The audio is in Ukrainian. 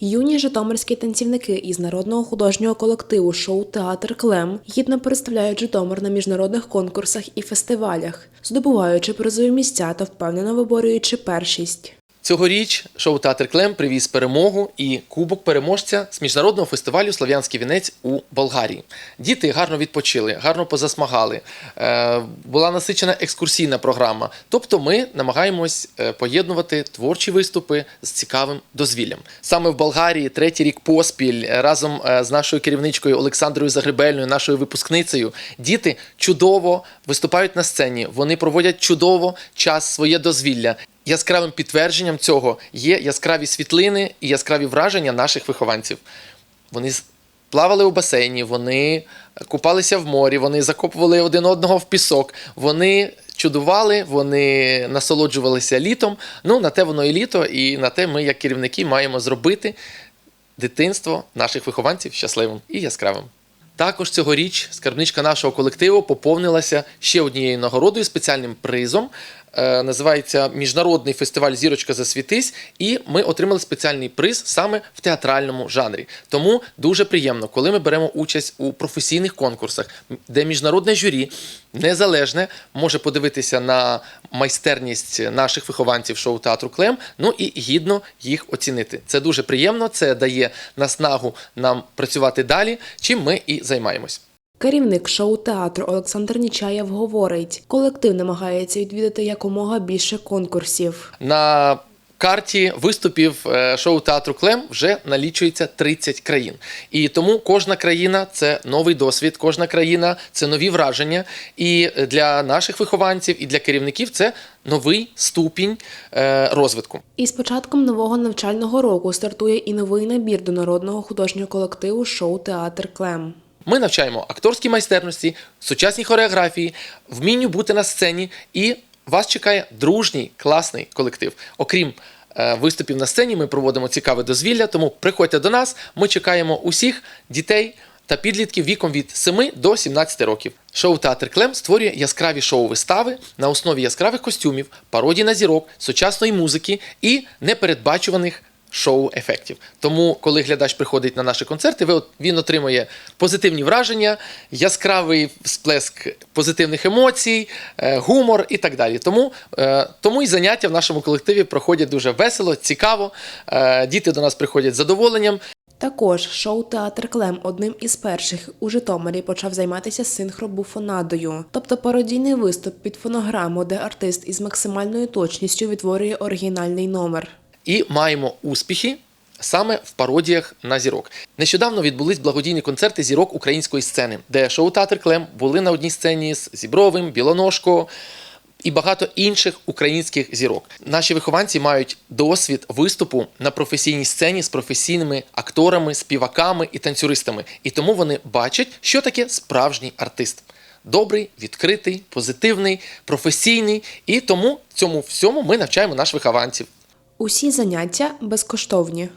Юні житомирські танцівники із народного художнього колективу шоу Театр Клем гідно представляють Житомир на міжнародних конкурсах і фестивалях, здобуваючи призові місця та впевнено виборюючи першість. Цьогоріч шоу Театр Клем привіз перемогу і кубок переможця з міжнародного фестивалю Слав'янський вінець у Болгарії. Діти гарно відпочили, гарно позасмагали. Е, була насичена екскурсійна програма. Тобто, ми намагаємось е, поєднувати творчі виступи з цікавим дозвіллям. Саме в Болгарії третій рік поспіль е, разом з нашою керівничкою Олександрою Загребельною, нашою випускницею, діти чудово виступають на сцені. Вони проводять чудово час своє дозвілля. Яскравим підтвердженням цього є яскраві світлини і яскраві враження наших вихованців. Вони плавали у басейні, вони купалися в морі, вони закопували один одного в пісок, вони чудували, вони насолоджувалися літом. Ну, на те воно і літо, і на те ми, як керівники, маємо зробити дитинство наших вихованців щасливим і яскравим. Також цьогоріч скарбничка нашого колективу поповнилася ще однією нагородою, спеціальним призом. Е, називається Міжнародний фестиваль Зірочка засвітись, і ми отримали спеціальний приз саме в театральному жанрі. Тому дуже приємно, коли ми беремо участь у професійних конкурсах, де міжнародне журі незалежне може подивитися на майстерність наших вихованців шоу театру Клем, ну і гідно їх оцінити. Це дуже приємно, це дає наснагу нам працювати далі, чим ми і займаємось. Керівник шоу театру Олександр Нічаєв говорить, колектив намагається відвідати якомога більше конкурсів. На карті виступів е, шоу театру Клем вже налічується 30 країн. І тому кожна країна це новий досвід, кожна країна це нові враження. І для наших вихованців, і для керівників це новий ступінь е, розвитку. І з початком нового навчального року стартує і новий набір до народного художнього колективу шоу Театр Клем. Ми навчаємо акторській майстерності, сучасній хореографії, вмінню бути на сцені, і вас чекає дружній, класний колектив. Окрім е, виступів на сцені, ми проводимо цікаве дозвілля, тому приходьте до нас. Ми чекаємо усіх дітей та підлітків віком від 7 до 17 років. Шоу Театр Клем створює яскраві шоу-вистави на основі яскравих костюмів, пародій на зірок, сучасної музики і непередбачуваних шоу-ефектів. Тому, коли глядач приходить на наші концерти, ви він отримує позитивні враження, яскравий сплеск позитивних емоцій, е, гумор і так далі. Тому, е, тому і заняття в нашому колективі проходять дуже весело, цікаво. Е, Діти до нас приходять з задоволенням. Також шоу Театр Клем одним із перших у Житомирі почав займатися синхробуфонадою, тобто пародійний виступ під фонограму, де артист із максимальною точністю відтворює оригінальний номер. І маємо успіхи саме в пародіях на зірок. Нещодавно відбулись благодійні концерти зірок української сцени, де шоу Театр Клем були на одній сцені з Зібровим, Білоножко. І багато інших українських зірок. Наші вихованці мають досвід виступу на професійній сцені з професійними акторами, співаками і танцюристами. І тому вони бачать, що таке справжній артист. Добрий, відкритий, позитивний, професійний. І тому цьому всьому ми навчаємо наших вихованців. Усі заняття безкоштовні.